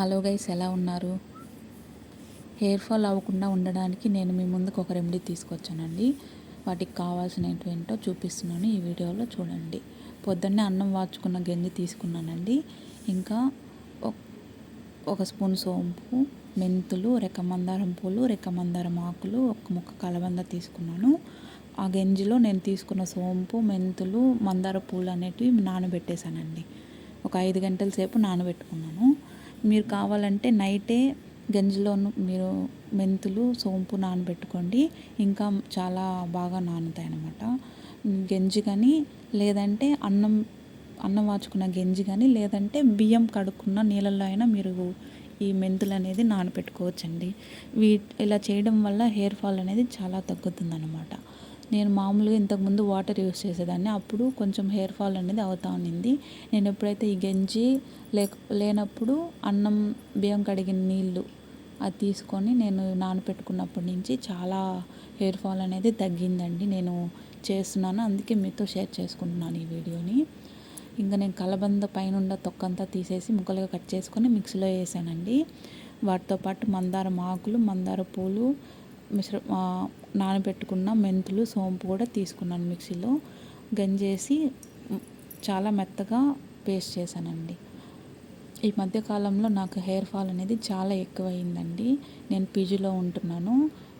Hello guys ఎలా ఉన్నారు? Hair fall అవ్వకుండా ఉండడానికి నేను మీ ముందుకు ఒక రెమెడీ తీసుకొచ్చానండి. వాటికి కావాల్సిన ఏంటో చూపిస్తున్నాను ఈ వీడియోలో చూడండి. పొద్దున్నే అన్నం వాచుకున్న గంజి తీసుకున్నానండి. ఇంకా ఒక స్పూన్ సోంపు మెంతులు రెక్కమందారం పూలు రెక్కమందారం ఆకులు ఒక ముక్క కలబంద తీసుకున్నాను. ఆ గంజిలో నేను తీసుకున్న సోంపు మెంతులు మందార పూలు అనేటివి నానబెట్టేశానండి. ఒక ఐదు గంటల సేపు నానబెట్టుకున్నాను. మీరు కావాలంటే నైటే గంజిలోను మీరు మెంతులు సోంపు నానబెట్టుకోండి. ఇంకా చాలా బాగా నానుతాయి అన్నమాట గంజి కానీ లేదంటే అన్నం అన్నం వాచుకున్న గంజి కానీ లేదంటే బియ్యం కడుక్కున్న నీళ్ళల్లో అయినా మీరు ఈ మెంతులు అనేది నానబెట్టుకోవచ్చండి. వీ ఇలా చేయడం వల్ల హెయిర్ ఫాల్ అనేది చాలా తగ్గుతుందన్నమాట. నేను మామూలుగా ఇంతకుముందు వాటర్ యూస్ చేసేదాన్ని. అప్పుడు కొంచెం హెయిర్ ఫాల్ అనేది అవుతా ఉన్నింది నేను ఎప్పుడైతే ఈ గంజి లేక లేనప్పుడు అన్నం బియ్యం కడిగిన నీళ్ళు అది తీసుకొని నేను నానపెట్టుకున్నప్పటి నుంచి చాలా హెయిర్ ఫాల్ అనేది తగ్గిందండి. నేను చేస్తున్నాను. అందుకే మీతో షేర్ చేసుకుంటున్నాను ఈ వీడియోని. ఇంకా నేను కలబంద పైన తొక్కంతా తీసేసి ముక్కలుగా కట్ చేసుకొని మిక్సీలో వేసానండి. వాటితో పాటు మందారం ఆకులు మందార పూలు మిశ్ర నానబెట్టుకున్న మెంతులు సోంపు కూడా తీసుకున్నాను మిక్సీలో. గంజేసి చాలా మెత్తగా పేస్ట్ చేశానండి. ఈ మధ్యకాలంలో నాకు హెయిర్ ఫాల్ అనేది చాలా ఎక్కువైందండి. నేను పీజీలో ఉంటున్నాను.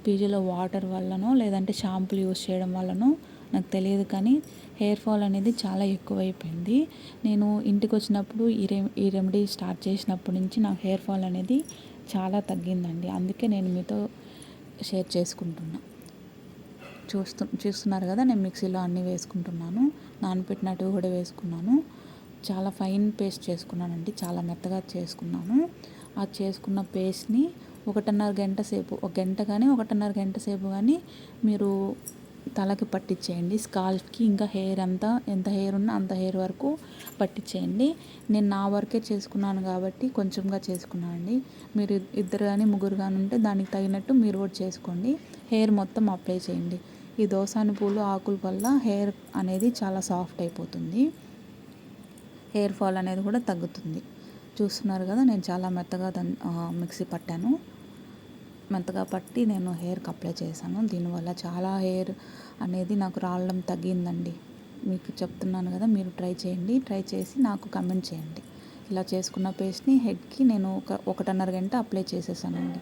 పీజీలో వాటర్ వల్లనో లేదంటే షాంపులు యూస్ చేయడం వల్లనో నాకు తెలియదు కానీ హెయిర్ ఫాల్ అనేది చాలా ఎక్కువైపోయింది. నేను ఇంటికి వచ్చినప్పుడు ఈ రె ఈ రెమెడీ స్టార్ట్ చేసినప్పటి నుంచి నాకు హెయిర్ ఫాల్ అనేది చాలా తగ్గిందండి. అందుకే నేను మీతో షేర్ చేసుకుంటున్నా. చూస్తు చూస్తున్నారు కదా నేను మిక్సీలో అన్నీ వేసుకుంటున్నాను. నానపెట్టినట్టు కూడా వేసుకున్నాను. చాలా ఫైన్ పేస్ట్ చేసుకున్నానండి. చాలా మెత్తగా చేసుకున్నాను. ఆ చేసుకున్న పేస్ట్ని ఒకటిన్నర గంట సేపు ఒక గంట కానీ ఒకటిన్నర గంట సేపు కానీ మీరు తలకి పట్టించేయండి స్కాల్ఫ్కి ఇంకా హెయిర్ అంతా ఎంత హెయిర్ ఉన్నా అంత హెయిర్ వరకు పట్టించేయండి నేను నా వరకే చేసుకున్నాను కాబట్టి కొంచెంగా చేసుకున్నాను అండి. మీరు ఇద్దరు కానీ ముగ్గురు కానీ ఉంటే దానికి తగినట్టు మీరు కూడా చేసుకోండి. హెయిర్ మొత్తం అప్లై చేయండి. ఈ దోసాని పూలు ఆకుల వల్ల హెయిర్ అనేది చాలా సాఫ్ట్ అయిపోతుంది. హెయిర్ ఫాల్ అనేది కూడా తగ్గుతుంది. చూస్తున్నారు కదా నేను చాలా మెత్తగా దాన్ని మిక్సీ పట్టాను. మెత్తగా పట్టి నేను హెయిర్కి అప్లై చేశాను. దీనివల్ల చాలా హెయిర్ అనేది నాకు రావడం తగ్గిందండి. మీకు చెప్తున్నాను కదా మీరు ట్రై చేయండి. ట్రై చేసి నాకు కమెంట్ చేయండి. ఇలా చేసుకున్న పేస్ట్ని హెడ్కి నేను ఒక ఒకటిన్నర గంట అప్లై చేసేసానండి.